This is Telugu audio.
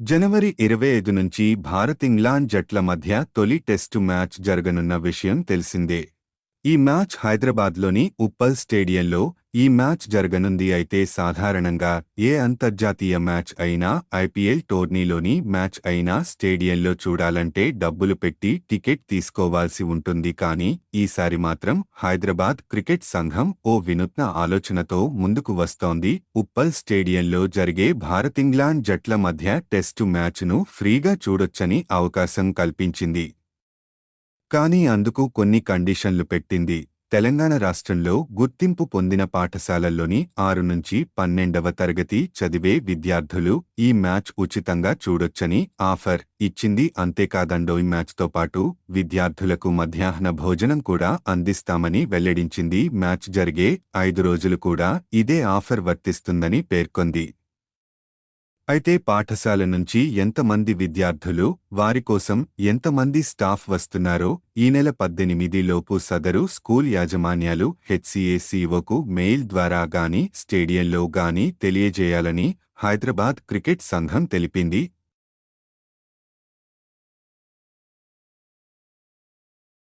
జనవరి ఇరవై ఐదు నుంచి భారత్ ఇంగ్లాండ్ జట్ల మధ్య తొలి టెస్టు మ్యాచ్ జరగనున్న విషయం తెలిసిందే. ఈ మ్యాచ్ హైదరాబాద్లోని ఉప్పల్ స్టేడియంలో ఈ మ్యాచ్ జరగనుంది అయితే సాధారణంగా ఏ అంతర్జాతీయ మ్యాచ్ అయినా ఐపీఎల్ టోర్నీలోని మ్యాచ్ అయినా స్టేడియంలో చూడాలంటే డబ్బులు పెట్టి టికెట్ తీసుకోవాల్సి ఉంటుంది. కానీ ఈసారి మాత్రం హైదరాబాద్ క్రికెట్ సంఘం ఓ వినూత్న ఆలోచనతో ముందుకు వస్తోంది. ఉప్పల్ స్టేడియంలో జరిగే భారత్ ఇంగ్లాండ్ జట్ల మధ్య టెస్టు మ్యాచ్ను ఫ్రీగా చూడొచ్చని అవకాశం కల్పించింది. కానీ అందుకు కొన్ని కండిషన్లు పెట్టింది. తెలంగాణ రాష్ట్రంలో గుర్తింపు పొందిన పాఠశాలల్లోని ఆరు నుంచి పన్నెండవ తరగతి చదివే విద్యార్థులు ఈ మ్యాచ్ ఉచితంగా చూడొచ్చని ఆఫర్ ఇచ్చింది. అంతేకాదండోయ్ మ్యాచ్తో పాటు విద్యార్థులకు మధ్యాహ్న భోజనం కూడా అందిస్తామని వెల్లడించింది. మ్యాచ్ జరిగే ఐదు రోజులు కూడా ఇదే ఆఫర్ వర్తిస్తుందని పేర్కొంది. అయితే పాఠశాల నుంచి ఎంతమంది విద్యార్థులు వారి కోసం ఎంతమంది స్టాఫ్ వస్తున్నారో ఈ నెల పద్దెనిమిది లోపు సదరు స్కూల్ యాజమాన్యాలు హెచ్సిఏసీఓకు మెయిల్ ద్వారా గాని స్టేడియంలో గాని తెలియజేయాలని హైదరాబాద్ క్రికెట్ సంఘం తెలిపింది.